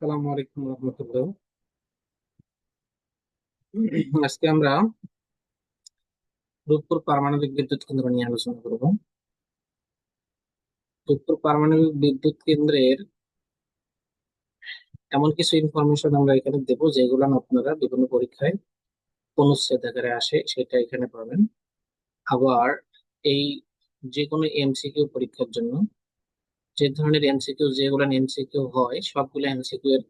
আসসালামু আলাইকুম রহমতুল্লাহ। আজকে আমরা রূপপুর পারমাণবিক বিদ্যুৎ কেন্দ্র নিয়ে আলোচনা করব। রূপপুর পারমাণবিক বিদ্যুৎ কেন্দ্রের এমন কিছু ইনফরমেশন আমরা এখানে দেবো, যেগুলো আপনারা বিভিন্ন পরীক্ষায় অনুচ্ছেদ আকারে আসে, সেটা এখানে পাবেন। আবার এই যে কোনো এমসিকিউ পরীক্ষার জন্য যে ধরনের এমসিকিউ যেগুলো এমসিকিউ হয়, সবগুলো এমসিকিউ এর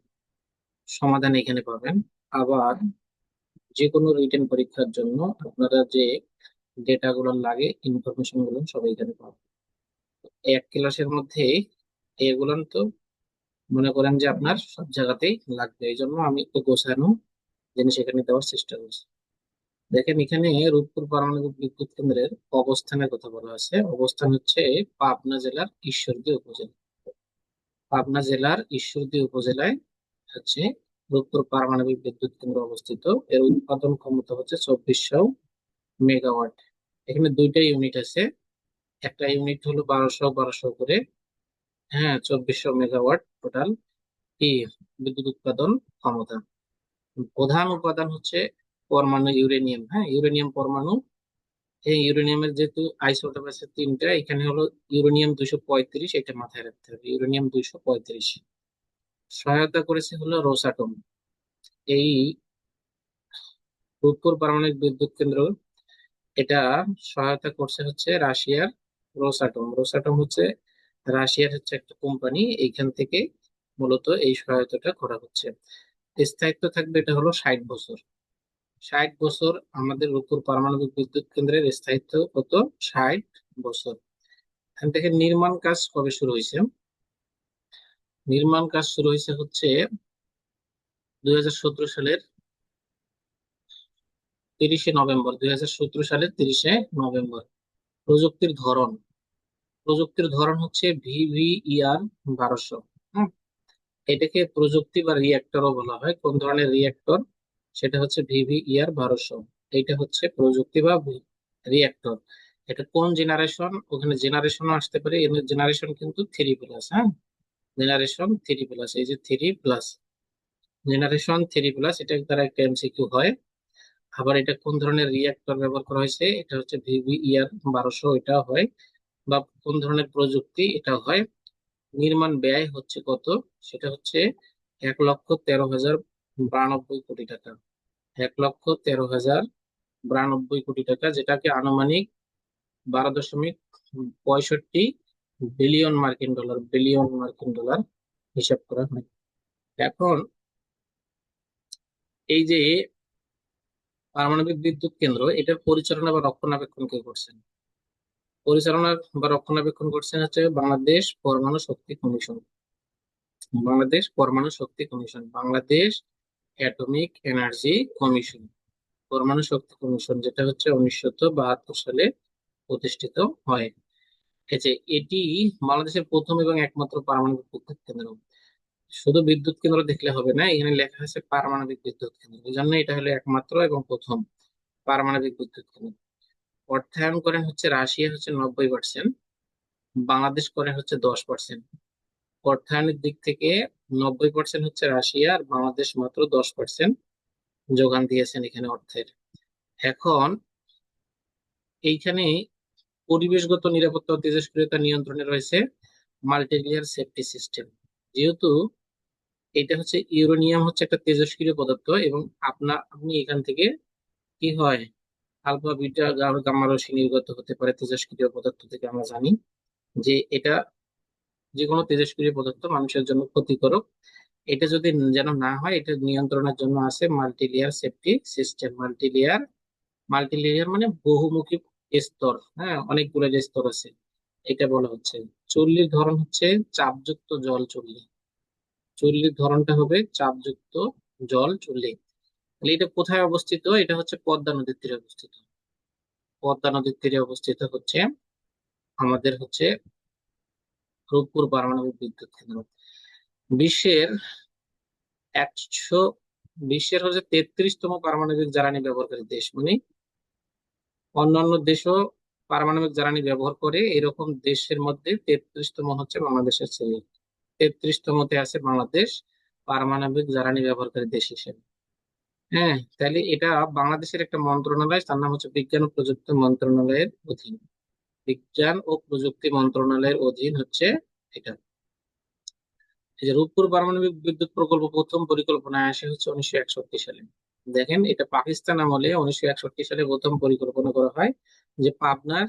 সমাধান এখানে পাবেন। আবার যে কোনো রিটেন পরীক্ষার জন্য আপনারা যে ডেটা গুলো লাগে, ইনফরমেশনগুলো সব এখানে পাবেন। এক ক্লাসের মধ্যে এগুলো তো মনে করেন যে আপনার সব জায়গাতেই লাগবে। এই জন্য আমি একটু গোছানো জিনিস এখানে দেওয়ার চেষ্টা করছি। দেখেন এখানে রূপপুর পারমাণবিক বিদ্যুৎ কেন্দ্রের অবস্থানের কথা বলা আছে অবস্থান হচ্ছে পাবনা জেলার ঈশ্বরদী উপজেলা। পাবনা জেলার ঈশ্বরদী উপজেলায় হচ্ছে রূপপুর পারমাণবিক বিদ্যুৎ কেন্দ্র অবস্থিত। এর উৎপাদন ক্ষমতা হচ্ছে চব্বিশশো মেগাওয়াট। এখানে দুইটা ইউনিট আছে। একটা ইউনিট হলো বারোশো বারোশো করে হ্যাঁ চব্বিশশো মেগাওয়াট টোটাল বিদ্যুৎ উৎপাদন ক্ষমতা। প্রধান উপাদান হচ্ছে পরমাণু ইউরেনিয়াম হ্যাঁ? ইউরেনিয়াম পরমাণু। এই ইউরেনিয়ামের যেহেতু আইসোটোপ আছে তিনটা, এখানে হলো ইউরেনিয়াম দুইশো পঁয়ত্রিশ, এটা মাথায় রাখতে হবে। ইউরেনিয়াম দুইশো পঁয়ত্রিশ। সহায়তা করেছে হলো রোসাটম। এই রূপপুর পারমাণবিক বিদ্যুৎ কেন্দ্র, এটা সহায়তা করছে হচ্ছে রাশিয়ার রোসাটম। রোসাটম হচ্ছে রাশিয়ার হচ্ছে একটা কোম্পানি, এইখান থেকে মূলত এই সহায়তাটা করা হচ্ছে। স্থায়িত্ব থাকবে, এটা হলো ষাট বছর। ষাট বছর আমাদের রূপপুর পারমাণবিক বিদ্যুৎ কেন্দ্রের স্থায়িত্ব কত? ষাট বছর। এখান থেকে নির্মাণ কাজ কবে শুরু হয়েছে? নির্মাণ কাজ শুরু হয়েছে হচ্ছে দুই সালের তিরিশে নভেম্বর, দুই হাজার সতেরো সালের তিরিশে নভেম্বর। প্রযুক্তির ধরন। প্রযুক্তির ধরন হচ্ছে ভিভিইআর বারোশো। এটাকে প্রযুক্তি বা রিয়াক্টরও বলা হয়। কোন ধরনের রিয়াক্টর সেটা হচ্ছে ভিভি ভিভিইআর বারোশো। এইটা হচ্ছে প্রযুক্তি বা রিয়াক্টর এটা কোন জেনারেশন ওখানে জেনারেশনও আসতে পারে। জেনারেশন কিন্তু থ্রি প্লাস হ্যাঁ? জেনারেশন থ্রি প্লাস এই যে three plus generation three plus এটা দ্বারা একটা এমসিকিউ হয়। আবার এটা কোন ধরনের রিয়াক্টর ব্যবহার করা হয়েছে? এটা হচ্ছে ভিভি ভিভিইআর বারোশো, এটা হয়। বা কোন ধরনের প্রযুক্তি এটা হয়? নির্মাণ ব্যয় হচ্ছে কত? সেটা হচ্ছে এক লক্ষ তেরো হাজার বিরানব্বই কোটি টাকা। এক লক্ষ তেরো হাজার বিরানব্বই কোটি টাকা, যেটাকে আনুমানিক বারো দশমিক পঁয়ষট্টি বিলিয়ন মার্কিন ডলার, বিলিয়ন মার্কিন ডলার হিসাব করা হয়। এখন এই যে পারমাণবিক বিদ্যুৎ কেন্দ্র, এটার পরিচালনা বা রক্ষণাবেক্ষণ কে করছেন? পরিচালনা বা রক্ষণাবেক্ষণ করছেন হচ্ছে বাংলাদেশ পরমাণু শক্তি কমিশন। বাংলাদেশ পরমাণু শক্তি commission. Bangladesh atomic energy commission পরমাণু শক্তি কমিশন, যেটা হচ্ছে উনিশশো বাহাত্তর সালে প্রতিষ্ঠিত হয়। এই যে এটি বাংলাদেশের প্রথম এবং একমাত্র পারমাণবিক বিদ্যুৎ কেন্দ্র। শুধু বিদ্যুৎ কেন্দ্র দেখলে হবে না, এখানে লেখা আছে পারমাণবিক বিদ্যুৎ কেন্দ্র। এই জন্য এটা হলো একমাত্র এবং প্রথম পারমাণবিক বিদ্যুৎ কেন্দ্র। অর্থায়ন করেন হচ্ছে রাশিয়া হচ্ছে নব্বই পার্সেন্ট বাংলাদেশ করেন হচ্ছে দশ পার্সেন্ট অর্থায়নের দিক থেকে নব্বই পার্সেন্ট হচ্ছে রাশিয়া আর বাংলাদেশ মাত্র দশ পার্সেন্ট যোগান দিয়েছেন এখানে অর্থের। এখন এইখানে পরিবেশগত নিরাপত্তা ও তেজস্ক্রিয়তা নিয়ন্ত্রণে রয়েছে মাল্টিলেয়ার সেফটি সিস্টেম যেহেতু এটা হচ্ছে ইউরেনিয়াম হচ্ছে একটা তেজস্ক্রিয় পদার্থ এবং আপনার আপনি এখান থেকে কি হয়? আলফা, বিটা, গামা রশ্মি নির্গত হতে পারে তেজস্ক্রিয় পদার্থ থেকে আমরা জানি যে এটা যে কোনো তেজস্ক্রিয় পদার্থ মানুষের জন্য ক্ষতিকারক। এটা যদি যেন না হয়, এটা নিয়ন্ত্রণের জন্য আছে multilayer safety system multilayer multilayer মানে বহুমুখী স্তর। হ্যাঁ অনেকগুলো স্তর আছে, এটা বলা হচ্ছে। চুল্লির ধরন হচ্ছে চাপযুক্ত জল চুল্লি। চুল্লির ধরনটা হবে চাপযুক্ত জল চুল্লি। তাহলে এটা কোথায় অবস্থিত? এটা হচ্ছে পদ্মা নদীর তীরে অবস্থিত। পদ্মা নদীর তীরে অবস্থিত হচ্ছে, আমাদের হচ্ছে রূপপুর পারমাণবিক বিদ্যুৎ কেন্দ্র। বিশ্বের একশো, বিশ্বের হচ্ছে তেত্রিশতম পারমাণবিক জ্বালানি ব্যবহারকারী দেশ। মানে অন্যান্য দেশও পারমাণবিক জ্বালানি ব্যবহার করে, এরকম দেশের মধ্যে তেত্রিশতম হচ্ছে বাংলাদেশের ছেলে। তেত্রিশতমতে আছে বাংলাদেশ পারমাণবিক জ্বালানি ব্যবহারকারী দেশ হিসেবে। হ্যাঁ তাহলে এটা বাংলাদেশের একটা মন্ত্রণালয়, তার নাম হচ্ছে বিজ্ঞান ও প্রযুক্তি মন্ত্রণালয়ের অধীন। বিজ্ঞান ও প্রযুক্তি মন্ত্রণালয়ের অধীন হচ্ছে এটা। এই যে রূপপুর পারমাণবিক বিদ্যুৎ প্রকল্প প্রথম পরিকল্পনায় আসে হচ্ছে উনিশশো একষট্টি সালে। দেখেন, এটা পাকিস্তান আমলে উনিশশো একষট্টি সালে প্রথম পরিকল্পনা করা হয় যে পাবনার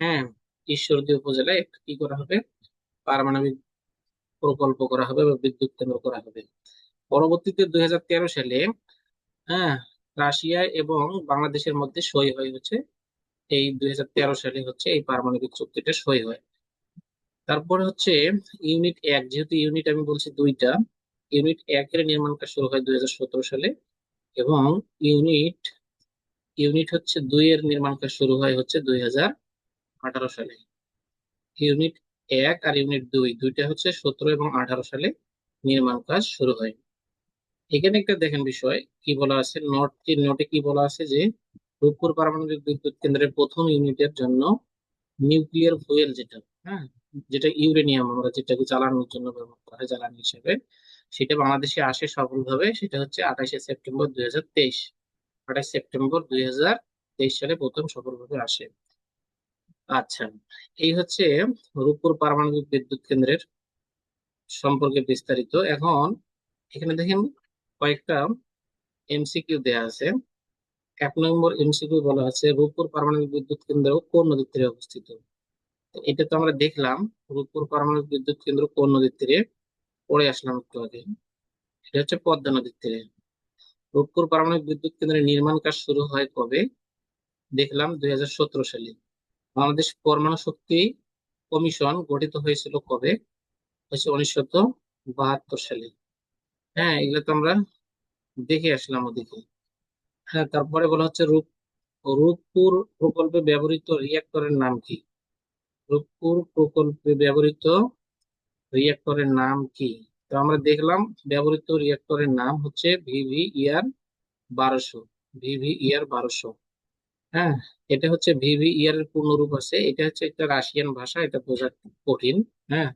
হ্যাঁ ঈশ্বরদী উপজেলায় একটা কি করা হবে? পারমাণবিক প্রকল্প করা হবে বা বিদ্যুৎ কেন্দ্র করা হবে। পরবর্তীতে দুই হাজার তেরো সালে হ্যাঁ রাশিয়া এবং বাংলাদেশের মধ্যে সই হয়ে হচ্ছে এই দুই হাজার তেরো সালে হচ্ছে এই পারমাণবিক চুক্তিটা সই হয়। তারপরে হচ্ছে ইউনিট এক, যেহেতু ইউনিট আমি বলছি দুইটা ইউনিট এক এর নির্মাণ কাজ শুরু হয় দুই হাজার সতেরো সালে এবং ইউনিট ইউনিট হচ্ছে দুই এর নির্মাণ কাজ শুরু হয় হচ্ছে দুই হাজার আঠারো সালে। ইউনিট এক আর ইউনিট দুই, দুইটা হচ্ছে সতেরো এবং আঠারো সালে নির্মাণ কাজ শুরু হয়। এখানে একটা দেখেন বিষয়, কি বলা আছে? নোট নোটে কি বলা আছে যে রূপপুর পারমাণবিক বিদ্যুৎ কেন্দ্রের প্রথম ইউনিটের জন্য নিউক্লিয়ার ফুয়েল যেটা হ্যাঁ যেটা ইউরেনিয়াম আমরা যেটাকে জ্বালানোর জন্য ব্যবহার করা হয় জ্বালানি হিসেবে, সেটা বাংলাদেশে আসে সফলভাবে, সেটা হচ্ছে আঠাশে সেপ্টেম্বর দুই হাজার তেইশ। আঠাশ সেপ্টেম্বর দুই হাজার তেইশ সালে প্রথম সফলভাবে আসে। আচ্ছা এই হচ্ছে রূপপুর পারমাণবিক বিদ্যুৎ কেন্দ্রের সম্পর্কে বিস্তারিত। এখন এখানে দেখেন কয়েকটা এমসিকিউ দেয়া আছে। এক নম্বর এমসিকিউ বলা আছে রূপপুর পারমাণবিক বিদ্যুৎ কেন্দ্র কোন নদীর তীরে অবস্থিত? এটা তো আমরা দেখলাম, রূপপুর পারমাণবিক বিদ্যুৎ কেন্দ্র কোন নদীর তীরে? পড়ে আসলাম একটু আগে। এটা হচ্ছে পদ্মা নদীর তীরে। রূপপুর পারমাণবিক বিদ্যুৎ কেন্দ্রের নির্মাণ কাজ শুরু হয় কবে? দেখলাম দুই হাজার সতেরো সালে। বাংলাদেশ পরমাণু শক্তি কমিশন গঠিত হয়েছিল কবে? হচ্ছে উনিশশো বাহাত্তর সালে। হ্যাঁ এগুলো তো আমরা দেখে আসলাম ওদিকে। হ্যাঁ তারপরে বলা হচ্ছে রূপ, রূপপুর প্রকল্পে ব্যবহৃত রিয়াক্টরের নাম কি? রূপপুর প্রকল্পে ব্যবহৃত রিয়াক্টরের নাম কি? তো আমরা দেখলাম ব্যবহৃত রিয়াক্টরের নাম হচ্ছে ভিভি ইয়ার বারোশো ভিভি ইয়ার বারোশো। হ্যাঁ এটা হচ্ছে ভিভি ইয়ার এর পূর্ণরূপ আছে। এটা হচ্ছে একটা রাশিয়ান ভাষা, এটা বোঝা কঠিন হ্যাঁ।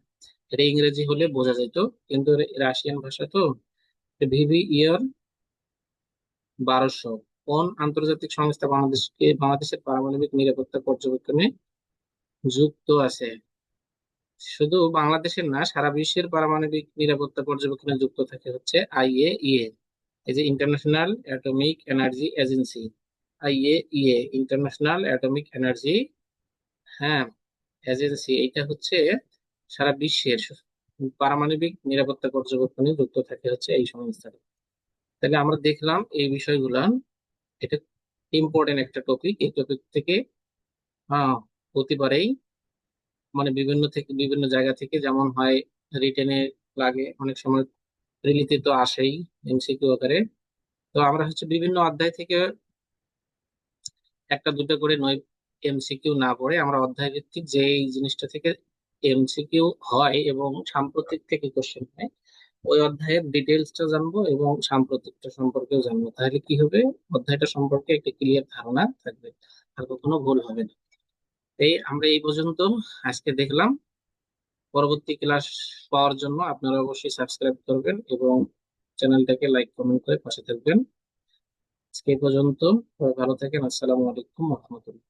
এটা ইংরেজি হলে বোঝা যেত, কিন্তু রাশিয়ান ভাষা তো ভিভি ইয়ার বারোশো। কোন আন্তর্জাতিক সংস্থা বাংলাদেশকে, বাংলাদেশের পারমাণবিক নিরাপত্তা পর্যবেক্ষণে যুক্ত আছে। শুধু বাংলাদেশের না, সারা বিশ্বের পারমাণবিক নিরাপত্তা পর্যবেক্ষণে যুক্ত থাকে হচ্ছে আইএইএ, এই যে international atomic energy agency IAEA international atomic energy হ্যাঁ এজেন্সি এটা হচ্ছে সারা বিশ্বের পারমাণবিক নিরাপত্তা পর্যবেক্ষণে যুক্ত থাকে হচ্ছে এই সংস্থাটা। তাহলে আমরা দেখলাম এই বিষয়গুলা এটা ইম্পর্টেন্ট একটা টপিক এই টপিক থেকে প্রতিবারেই মানে বিভিন্ন থেকে, বিভিন্ন জায়গা থেকে যেমন হয় রিটেনে লাগে, অনেক সময় প্রিলিতে তো আসেই এমসিকিউ আকারে। তো আমরা হচ্ছে বিভিন্ন অধ্যায় থেকে একটা দুটো করে নয় এমসিকিউ না পড়ে আমরা অধ্যায় ভিত্তিক যে এই জিনিসটা থেকে এমসিকিউ হয় এবং সাম্প্রতিক থেকে কোশ্চেন হয় ওই অধ্যায়ের ডিটেলসটা জানব এবং সাম্প্রতিকটা সম্পর্কেও জানব। তাহলে কি হবে? অধ্যায়টা সম্পর্কে একটা ক্লিয়ার ধারণা থাকবে। আর কখনো ভুল হবে না। এই আমরা এই পর্যন্ত আজকে দেখলাম। পরবর্তী ক্লাস পাওয়ার জন্য আপনারা অবশ্যই সাবস্ক্রাইব করবেন এবং চ্যানেলটাকে লাইক কমেন্ট করে পাশে থাকবেন। আজকে পর্যন্ত। ভালো থাকেন। আসসালামু আলাইকুম রহমতুল্লাহ।